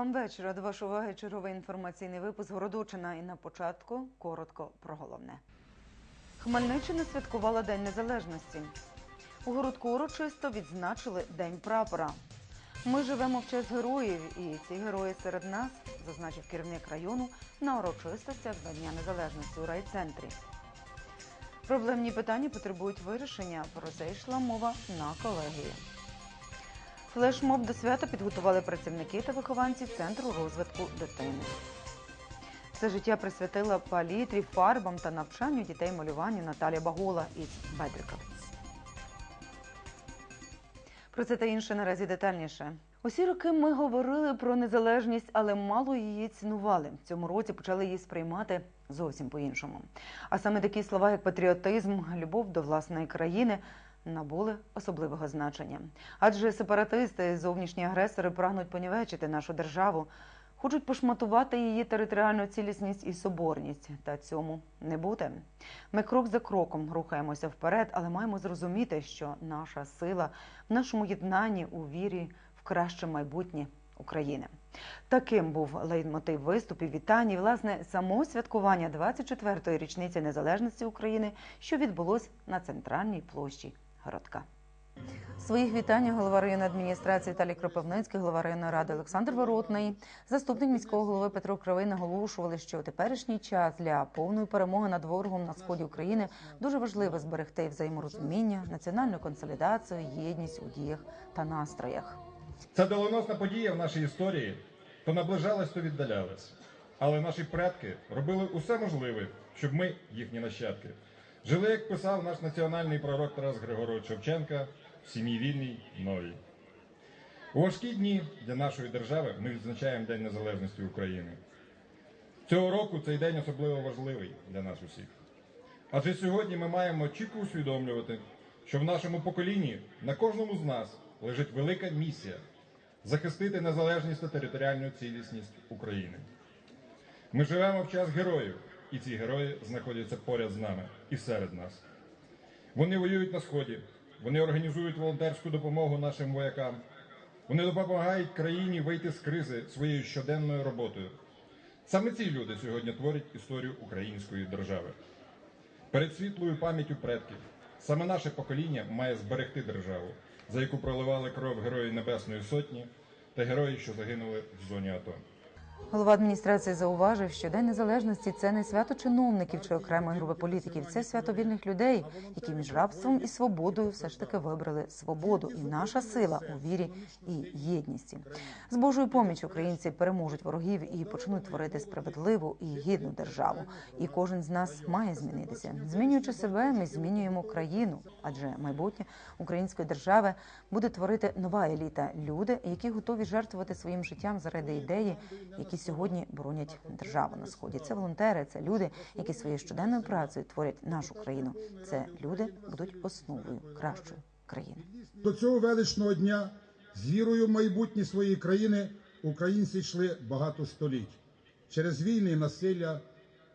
вам вечора. До вашої уваги черговий інформаційний випуск Городочина. І на початку коротко про головне. Хмельниччина святкувала День Незалежності. У городку урочисто відзначили День прапора. Ми живемо в час героїв, і ці герої серед нас, зазначив керівник району на урочистостях до Дня Незалежності у райцентрі. Проблемні питання потребують вирішення. Про це йшла мова на колегії. Флешмоб до свята підготували працівники та вихованці Центру розвитку дитини. Все життя присвятила палітрі, фарбам та навчанню дітей малюванню Наталія Багола із Бедрика. Про це та інше наразі детальніше. Усі роки ми говорили про незалежність, але мало її цінували. Цьому році почали її сприймати зовсім по-іншому. А саме такі слова, як патріотизм, любов до власної країни, набули особливого значення. Адже сепаратисти, зовнішні агресори прагнуть понівечити нашу державу, хочуть пошматувати її територіальну цілісність і соборність. Та цьому не буде. Ми крок за кроком рухаємося вперед, але маємо зрозуміти, що наша сила в нашому єднанні у вірі в краще майбутнє. України таким був лейтмотив виступів вітань і, власне само святкування 24-ї річниці незалежності України, що відбулось на центральній площі городка. Своїх вітаннях голова районної адміністрації Віталій Кропивницький, голова районної ради Олександр Воротний, заступник міського голови Петро Кривий наголошували, що у теперішній час для повної перемоги над ворогом на сході України дуже важливо зберегти взаєморозуміння, національну консолідацію, єдність у діях та настроях. Це доленосна подія в нашій історії, то наближалась, то віддалялась. Але наші предки робили усе можливе, щоб ми, їхні нащадки, жили, як писав наш національний пророк Тарас Григорович Шевченка, в сім'ї вільній новій. У важкі дні для нашої держави ми відзначаємо День Незалежності України. Цього року цей день особливо важливий для нас усіх. Адже сьогодні ми маємо чітко усвідомлювати, що в нашому поколінні на кожному з нас лежить велика місія захистити незалежність та територіальну цілісність України. Ми живемо в час героїв, і ці герої знаходяться поряд з нами і серед нас. Вони воюють на сході, вони організують волонтерську допомогу нашим воякам. Вони допомагають країні вийти з кризи своєю щоденною роботою. Саме ці люди сьогодні творять історію української держави. Перед світлою пам'яттю предків саме наше покоління має зберегти державу, за яку проливали кров герої Небесної Сотні та герої, що загинули в зоні АТО. Голова адміністрації зауважив, що День Незалежності це не свято чиновників чи окремої групи політиків, це свято вільних людей, які між рабством і свободою все ж таки вибрали свободу. І наша сила у вірі і єдності. З Божою поміч українці переможуть ворогів і почнуть творити справедливу і гідну державу. І кожен з нас має змінитися. Змінюючи себе, ми змінюємо країну, адже майбутнє української держави буде творити нова еліта, люди, які готові жертвувати своїм життям заради ідеї, які сьогодні боронять державу на сході. Це волонтери, це люди, які своєю щоденною працею творять нашу країну. Це люди будуть основою кращої країни. До цього величного дня з вірою в майбутнє своєї країни українці йшли багато століть через війни, насилля,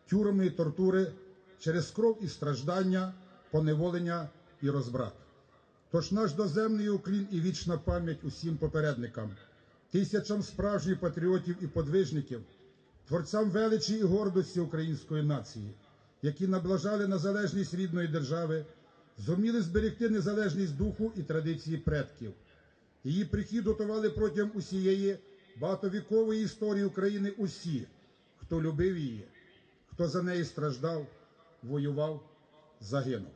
тюрми, тортури, через кров і страждання, поневолення і розбрат. Тож наш доземний уклін і вічна пам'ять усім попередникам, тисячам справжніх патріотів і подвижників, творцям величі і гордості української нації, які наближали незалежність рідної держави, зуміли зберегти незалежність духу і традиції предків. Її прихід готували протягом усієї багатовікової історії України усі, хто любив її, хто за неї страждав, воював, загинув.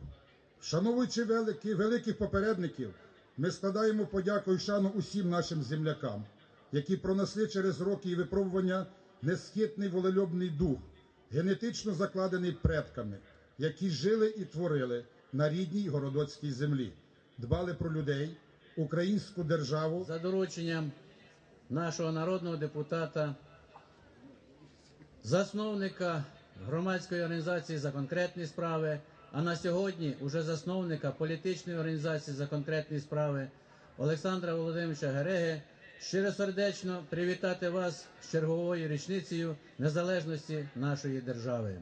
Шановуючи великих попередників, ми складаємо подяку і шану усім нашим землякам, які пронесли через роки і випробування несхитний волелюбний дух, генетично закладений предками, які жили і творили на рідній городоцькій землі, дбали про людей, українську державу. за дорученням нашого народного депутата, засновника громадської організації за конкретні справи, а на сьогодні уже засновника політичної організації за конкретні справи Олександра Володимировича Гереги, щиросердечно привітати вас з черговою річницею незалежності нашої держави.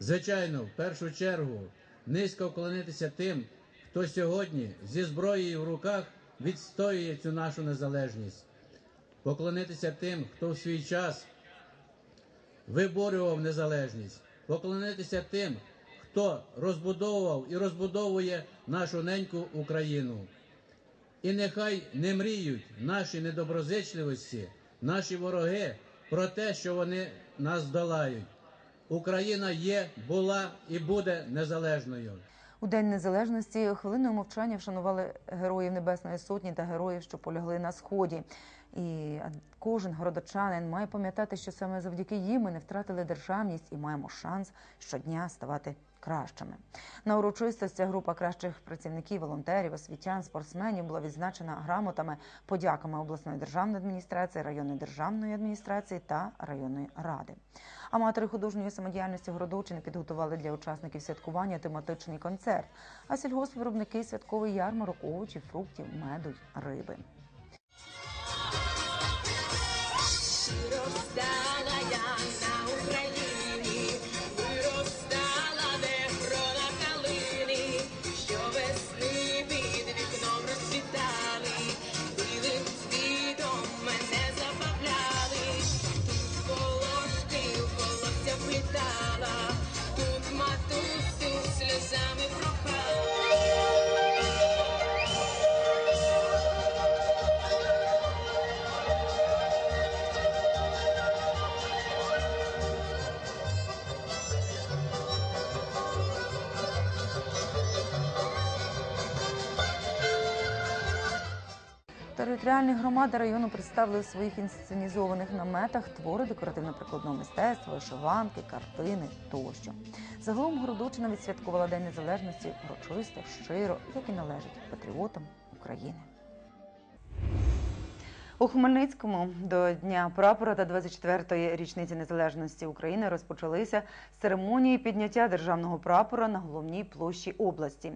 Звичайно, в першу чергу низько вклонитися тим, хто сьогодні зі зброєю в руках відстоює цю нашу незалежність. поклонитися тим, хто в свій час виборював незалежність, поклонитися тим, хто розбудовував і розбудовує нашу неньку Україну. І нехай не мріють наші недоброзичливості, наші вороги про те, що вони нас долають. Україна є, була і буде незалежною. У День Незалежності хвилиною мовчання вшанували героїв Небесної Сотні та героїв, що полягли на сході. І кожен городочанин має пам'ятати, що саме завдяки їм ми не втратили державність і маємо шанс щодня ставати кращими. На урочистостях група кращих працівників, волонтерів, освітян, спортсменів була відзначена грамотами, подяками обласної державної адміністрації, районної державної адміністрації та районної ради. Аматори художньої самодіяльності Городочини підготували для учасників святкування тематичний концерт, а сільгоспвиробники святковий ярмарок овочів, фруктів, меду й риби. Територіальні громади району представили в своїх інсценізованих наметах твори декоративно-прикладного мистецтва, вишиванки, картини тощо. Загалом Городочина відсвяткувала День Незалежності урочисто, щиро, як і належить патріотам України. У Хмельницькому до Дня прапора та 24-ї річниці незалежності України розпочалися церемонії підняття державного прапора на головній площі області.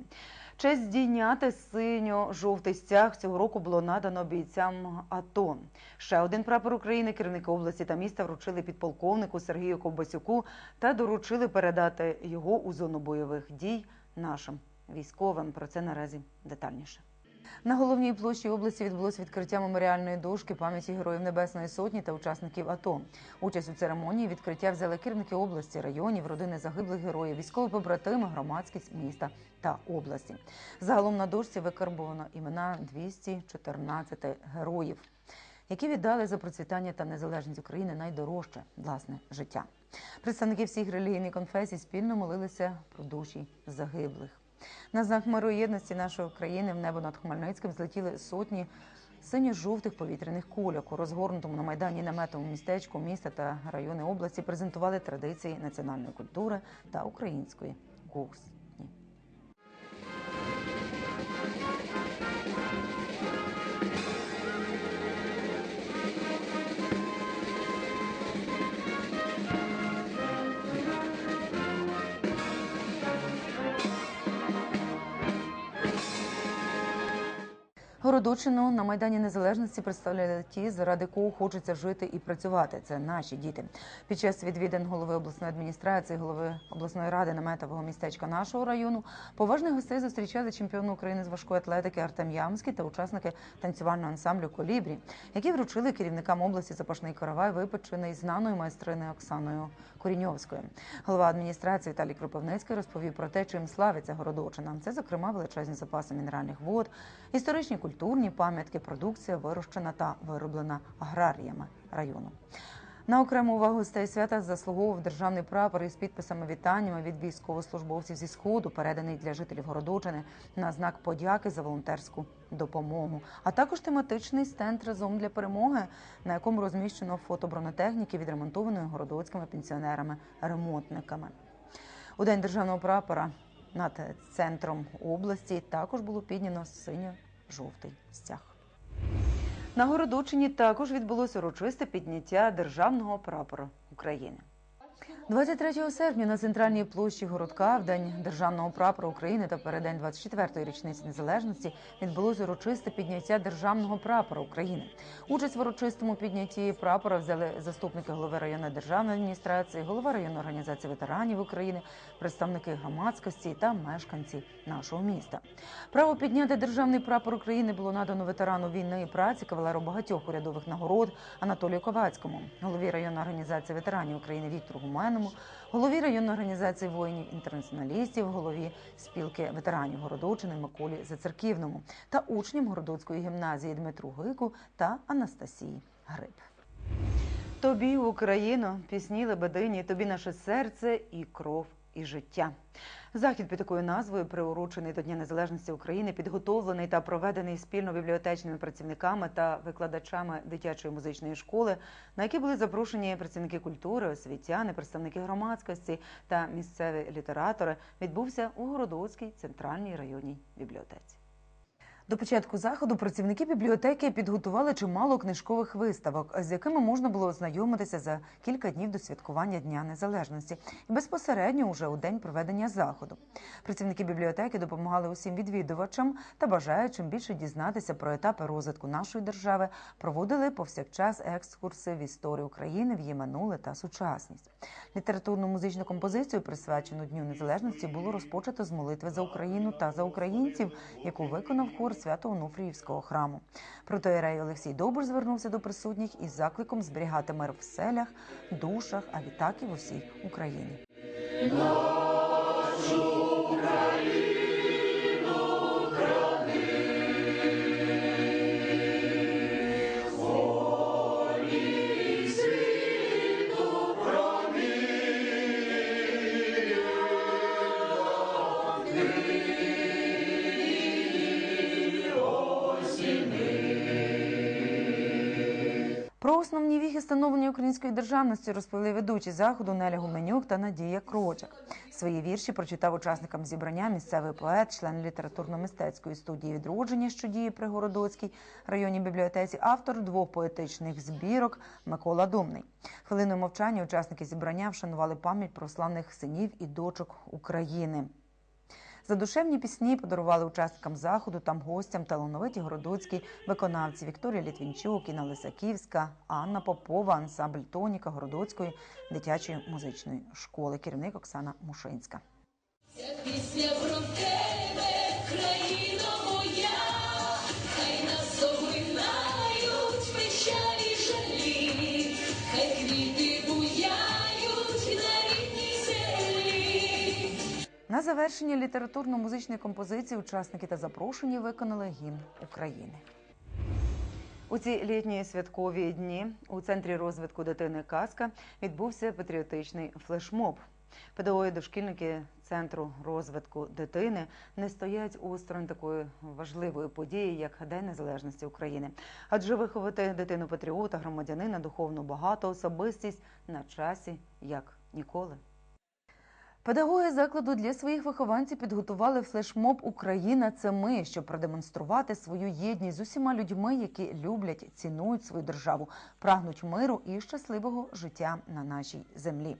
Честь здійняти синьо-жовтий стяг цього року було надано бійцям АТО. Ще один прапор України керівника області та міста вручили підполковнику Сергію Ковбасюку та доручили передати його у зону бойових дій нашим військовим. Про це наразі детальніше. На головній площі області відбулося відкриття меморіальної дошки пам'яті героїв Небесної Сотні та учасників АТО. Участь у церемонії відкриття взяли керівники області, районів, родини загиблих героїв, військові побратими, громадськість міста та області. Загалом на дошці викарбовано імена 214 героїв, які віддали за процвітання та незалежність України найдорожче власне життя. Представники всіх релігійних конфесій спільно молилися про душі загиблих. На знак миру єдності нашої країни в небо над Хмельницьким злетіли сотні синьо-жовтих повітряних кульок. У розгорнутому на майдані наметовому містечку міста та райони області презентували традиції національної культури та української кухні. Городочину на Майдані Незалежності представляли ті, заради кого хочеться жити і працювати. Це наші діти. Під час відвідин голови обласної адміністрації, голови обласної ради наметового містечка нашого району, поважних гостей зустрічали чемпіон України з важкої атлетики Артем Ямський та учасники танцювального ансамблю Колібрі, які вручили керівникам області запашний каравай, випечений знаною майстриною Оксаною Коріньовською. Голова адміністрації Віталій Кропивницький розповів про те, чим славиться Городочина. Це, зокрема, величезні запаси мінеральних вод, історичні культурні пам'ятки, продукція вирощена та вироблена аграріями району. На окрему увагу гостей свята заслуговував державний прапор із підписами вітаннями від військовослужбовців зі сходу, переданий для жителів Городочини на знак подяки за волонтерську допомогу, а також тематичний стенд разом для перемоги, на якому розміщено фото бронетехніки, відремонтованої городоцькими пенсіонерами-ремонтниками. У день державного прапора над центром області також було підняно синьо-жовтий стяг. На Городочині також відбулося урочисте підняття державного прапора України. 23 серпня на центральній площі городка в день державного прапора України та переддень 24-ї річниці незалежності відбулося урочисте підняття державного прапора України. Участь в урочистому піднятті прапора взяли заступники голови районної державної адміністрації, голова районної організації ветеранів України, представники громадськості та мешканці нашого міста. Право підняти державний прапор України було надано ветерану війни і праці, кавалеру багатьох урядових нагород Анатолію Ковацькому, голові районної організації ветеранів України Віктору Гуменному, голові районної організації воїнів-інтернаціоналістів, голові спілки ветеранів Городочини Миколі Зацерківному та учням Городоцької гімназії Дмитру Гику та Анастасії Гриб. Тобі, Україно, пісні лебедині, тобі наше серце і кров, і життя. Захід під такою назвою, приурочений до Дня Незалежності України, підготовлений та проведений спільно бібліотечними працівниками та викладачами дитячої музичної школи, на які були запрошені працівники культури, освітяни, представники громадськості та місцеві літератори, відбувся у Городоцькій центральній районній бібліотеці. До початку заходу працівники бібліотеки підготували чимало книжкових виставок, з якими можна було ознайомитися за кілька днів до святкування Дня Незалежності і безпосередньо уже у день проведення заходу. Працівники бібліотеки допомагали усім відвідувачам та бажаючим більше дізнатися про етапи розвитку нашої держави, проводили повсякчас екскурси в історію України, в її минуле та сучасність. Літературну музичну композицію, присвячену Дню Незалежності, було розпочато з молитви за Україну та за українців, яку виконав хор Свято-Онуфріївського храму. Протоєрей Олексій Добре звернувся до присутніх із закликом зберігати мир в селях, душах, а відтак і в усій Україні. Становлення української державності розповіли ведучі заходу Неля Гуменюк та Надія Крочак. Свої вірші прочитав учасникам зібрання місцевий поет, член літературно-мистецької студії відродження, що діє при Городоцькій районній бібліотеці, автор двох поетичних збірок Микола Думний. Хвилиною мовчання учасники зібрання вшанували пам'ять про славних синів і дочок України. Задушевні пісні подарували учасникам заходу там гостям талановиті городоцькі виконавці Вікторія Літвінчук, Інна Лисаківська, Анна Попова, ансамбль Тоніка Городоцької дитячої музичної школи, керівник Оксана Мушинська. Пісня про тебе, Завершення літературно-музичної композиції учасники та запрошені виконали гімн України. У ці літні святкові дні у центрі розвитку дитини Казка відбувся патріотичний флешмоб. Педагоги дошкільники центру розвитку дитини не стоять осторонь такої важливої події, як День Незалежності України. Адже виховати дитину патріота, громадянина, духовно багато особистість на часі як ніколи. Педагоги закладу для своїх вихованців підготували флешмоб Україна це ми, щоб продемонструвати свою єдність з усіма людьми, які люблять, цінують свою державу, прагнуть миру і щасливого життя на нашій землі.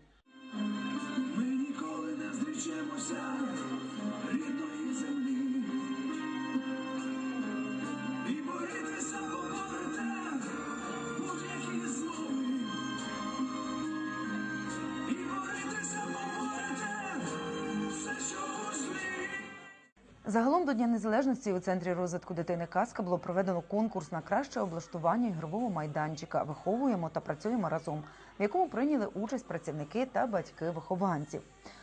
Загалом до Дня Незалежності у центрі розвитку дитини Казка було проведено конкурс на краще облаштування ігрового майданчика. Виховуємо та працюємо разом, в якому прийняли участь працівники та батьки вихованців.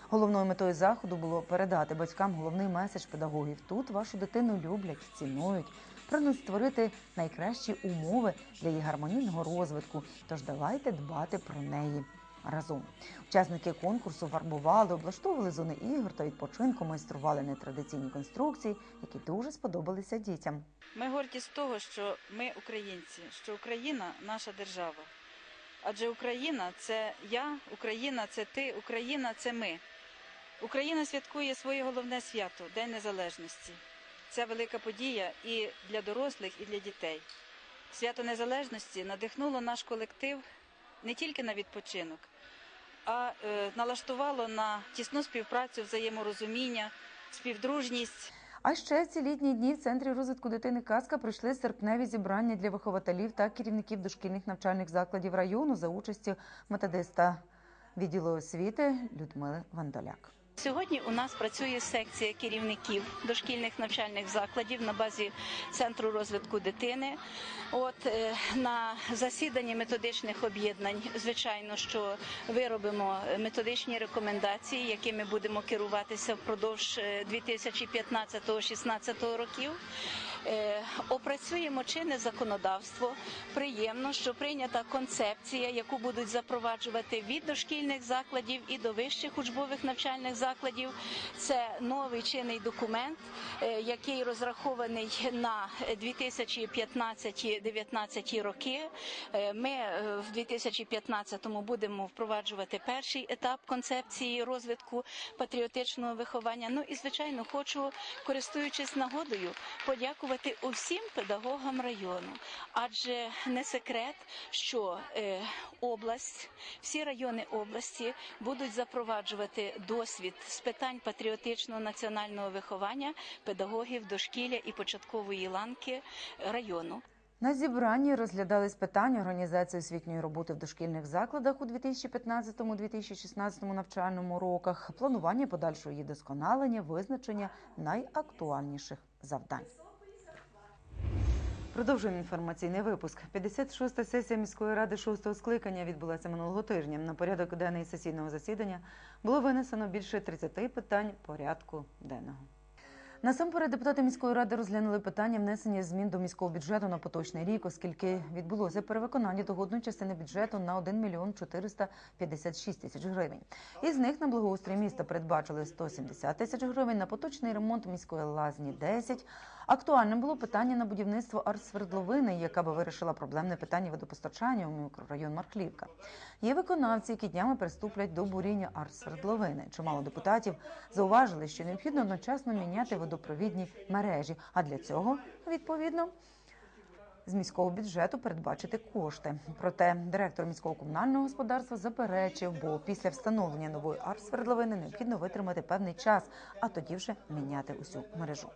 Головною метою заходу було передати батькам головний меседж педагогів. Тут вашу дитину люблять, цінують, прагнуть створити найкращі умови для її гармонійного розвитку. Тож давайте дбати про неї разом. Учасники конкурсу фарбували, облаштовували зони ігор та відпочинку, майстрували нетрадиційні конструкції, які дуже сподобалися дітям. Ми горді з того, що ми українці, що Україна наша держава. Адже Україна це я, Україна це ти, Україна це ми. Україна святкує своє головне свято День Незалежності. Це велика подія і для дорослих, і для дітей. Свято Незалежності надихнуло наш колектив не тільки на відпочинок, а е, налаштувало на тісну співпрацю, взаєморозуміння, співдружність. А ще ці літні дні в центрі розвитку дитини Казка пройшли серпневі зібрання для вихователів та керівників дошкільних навчальних закладів району за участі методиста відділу освіти Людмили Вандоляк. Сьогодні у нас працює секція керівників дошкільних навчальних закладів на базі центру розвитку дитини. От е, на засіданні методичних об'єднань, звичайно, що виробимо методичні рекомендації, якими будемо керуватися впродовж е, 2015-16 років. Е, Опрацюємо чинне законодавство. Приємно, що прийнята концепція, яку будуть запроваджувати від дошкільних закладів і до вищих учбових навчальних закладів. Це новий чинний документ, е, який розрахований на 2015-2019 роки. Е, Ми е, в 2015-му будемо впроваджувати перший етап концепції розвитку патріотичного виховання. Ну і звичайно, хочу, користуючись нагодою, подякувати усім педагогам району, адже не секрет, що область, всі райони області будуть запроваджувати досвід з питань патріотичного національного виховання педагогів дошкілля і початкової ланки району. На зібранні розглядались питання організації освітньої роботи в дошкільних закладах у 2015-2016 навчальному роках, планування подальшого її досконалення, визначення найактуальніших завдань. Продовжуємо інформаційний випуск. 56-та сесія міської ради 6-го скликання відбулася минулого тижня. На порядок денний сесійного засідання було винесено більше 30 питань порядку денного. Насамперед, депутати міської ради розглянули питання внесення змін до міського бюджету на поточний рік, оскільки відбулося перевиконання догодної частини бюджету на 1 мільйон 456 тисяч гривень. Із них на благоустрій міста передбачили 170 тисяч гривень, на поточний ремонт міської лазні 10. Актуальним було питання на будівництво арт-свердловини, яка би вирішила проблемне питання водопостачання у мікрорайон Мархлівка. Є виконавці, які днями приступлять до буріння арт-свердловини. Чимало депутатів зауважили, що необхідно одночасно міняти водопровідні мережі. А для цього відповідно. З міського бюджету передбачити кошти. Проте директор міського комунального господарства заперечив, бо після встановлення нової арт-свердловини необхідно витримати певний час, а тоді вже міняти усю мережу.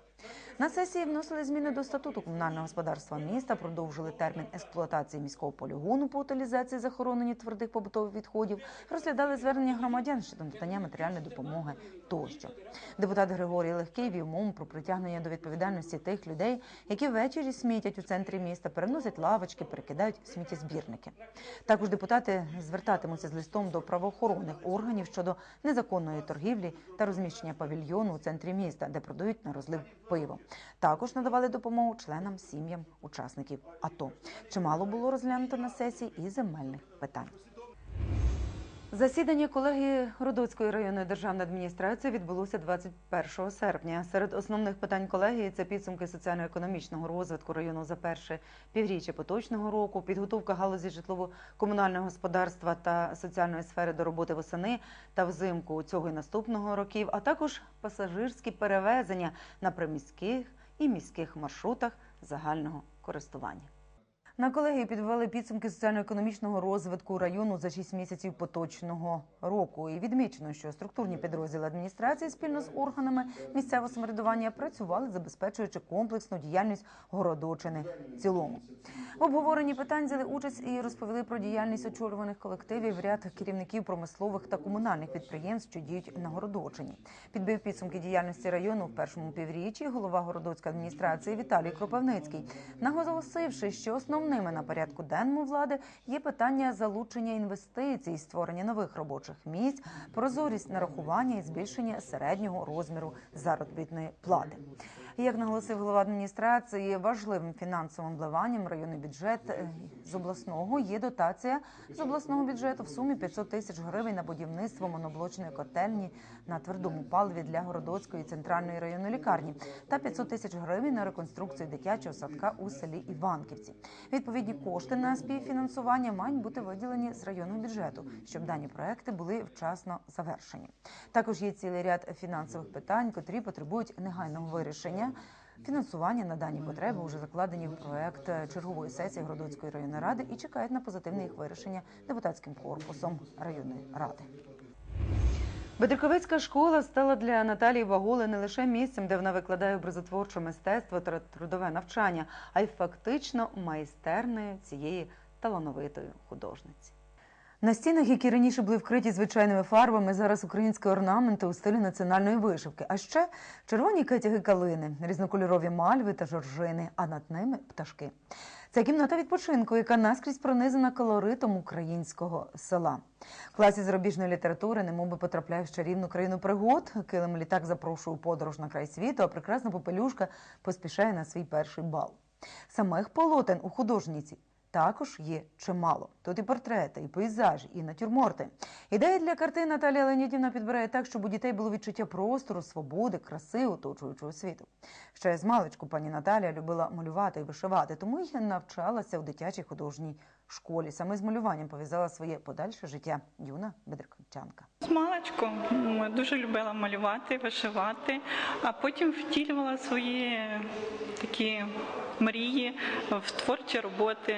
На сесії вносили зміни до статуту комунального господарства міста, продовжили термін експлуатації міського полігону по утилізації захоронення твердих побутових відходів, розглядали звернення громадян щодо надання матеріальної допомоги тощо. Депутат Григорій Легкий вів мову про притягнення до відповідальності тих людей, які ввечері смітять у центрі міста, переносять лавочки, перекидають сміттєзбірники. Також депутати звертатимуться з листом до правоохоронних органів щодо незаконної торгівлі та розміщення павільйону у центрі міста, де продають на розлив пиво. Також надавали допомогу членам сім'ям учасників АТО. Чимало було розглянуто на сесії і земельних питань. Засідання колегії Городоцької районної державної адміністрації відбулося 21 серпня. Серед основних питань колегії це підсумки соціально-економічного розвитку району за перше півріччя поточного року, підготовка галузі житлово-комунального господарства та соціальної сфери до роботи восени та взимку цього і наступного років, а також пасажирські перевезення на приміських і міських маршрутах загального користування. На колегії підвели підсумки соціально-економічного розвитку району за 6 місяців поточного року. І відмічено, що структурні підрозділи адміністрації спільно з органами місцевого самоврядування працювали, забезпечуючи комплексну діяльність городочини в цілому. В обговоренні питань взяли участь і розповіли про діяльність очолюваних колективів ряд керівників промислових та комунальних підприємств, що діють на Городочині. Підбив підсумки діяльності району в першому півріччі голова городоцької адміністрації Віталій Кропивницький, наголосивши, що основними на порядку денному влади є питання залучення інвестицій, створення нових робочих місць, прозорість нарахування і збільшення середнього розміру заробітної плати. Як наголосив голова адміністрації, важливим фінансовим вливанням районний бюджет е, з обласного є дотація з обласного бюджету в сумі 500 тисяч гривень на будівництво моноблочної котельні на твердому паливі для Городоцької центральної районної лікарні та 500 тисяч гривень на реконструкцію дитячого садка у селі Іванківці. Відповідні кошти на співфінансування мають бути виділені з районного бюджету, щоб дані проекти були вчасно завершені. Також є цілий ряд фінансових питань, котрі потребують негайного вирішення. Фінансування на дані потреби вже закладені в проект чергової сесії Городоцької районної ради і чекають на позитивне їх вирішення депутатським корпусом районної ради. Бедриковецька школа стала для Наталії Вагули не лише місцем, де вона викладає образотворче мистецтво та трудове навчання, а й фактично майстернею цієї талановитої художниці. На стінах, які раніше були вкриті звичайними фарбами, зараз українські орнаменти у стилі національної вишивки. А ще червоні кетяги калини, різнокольорові мальви та жоржини, а над ними пташки. Це кімната відпочинку, яка наскрізь пронизана колоритом українського села. В класі зарубіжної літератури немовби потрапляє в чарівну країну пригод. Килим літак запрошує у подорож на край світу, а прекрасна попелюшка поспішає на свій перший бал. Самих полотен у художниці також є чимало. Тут і портрети, і пейзажі, і натюрморти. Ідеї для картин Наталія Леонідівна підбирає так, щоб у дітей було відчуття простору, свободи, краси оточуючого світу. Ще з маличку пані Наталія любила малювати і вишивати, тому й навчалася у дитячій художній школі. Саме з малюванням пов'язала своє подальше життя юна бедриківчанка. З маличку дуже любила малювати, вишивати, а потім втілювала свої такі мрії в творчі роботи.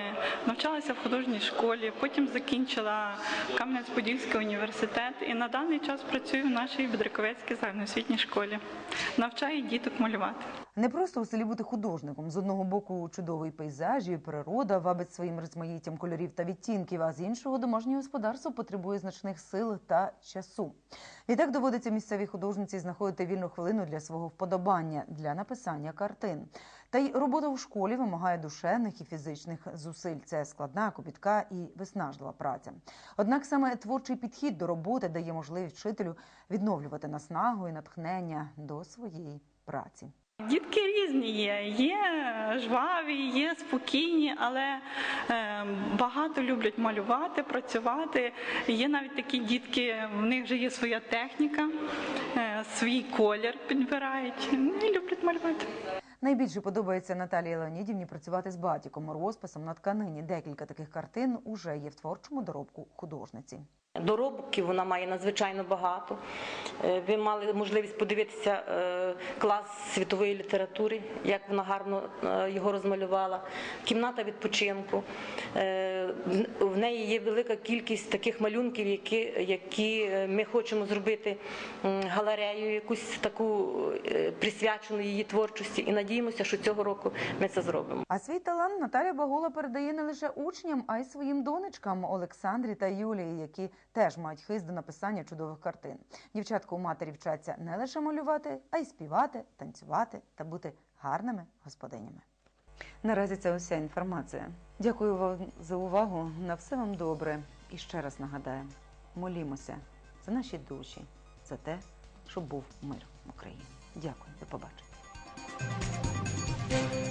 Навчалася в художній школі, потім закінчила Кам'янець-Подільський університет і на даний час працюю в нашій Бедриковецькій загальноосвітній школі. Навчаю діток малювати. Не просто у селі бути художником. З одного боку чудовий пейзаж і природа вабить своїм розмаїттям кольорів та відтінків, а з іншого домашнє господарство потребує значних сил та часу. Відтак доводиться місцевій художниці знаходити вільну хвилину для свого вподобання для написання картин. Та й робота в школі вимагає душевних і фізичних зусиль. Це складна, копітка і виснажлива праця. Однак саме творчий підхід до роботи дає можливість вчителю відновлювати наснагу і натхнення до своєї праці. Дітки різні є. Є жваві, є спокійні, але е, багато люблять малювати, працювати. Є навіть такі дітки, в них вже є своя техніка, е, свій колір підбирають ну, і люблять малювати. Найбільше подобається Наталії Леонідівні працювати з батіком, розписом на тканині. Декілька таких картин уже є в творчому доробку художниці. Доробків вона має надзвичайно багато. Е, Ви мали можливість подивитися е, клас світової літератури, як вона гарно е, його розмалювала. Кімната відпочинку. В- неї є велика кількість таких малюнків, які, які ми хочемо зробити галерею, якусь таку присвячену її творчості. І надіємося, що цього року ми це зробимо. А свій талант Наталя Багула передає не лише учням, а й своїм донечкам Олександрі та Юлії, які теж мають хист до написання чудових картин. Дівчатка у матері вчаться не лише малювати, а й співати, танцювати та бути гарними господинями. Наразі це уся інформація. Дякую вам за увагу. На все вам добре. І ще раз нагадаю: молімося за наші душі, за те, щоб був мир в Україні. Дякую, до побачення. Thank you.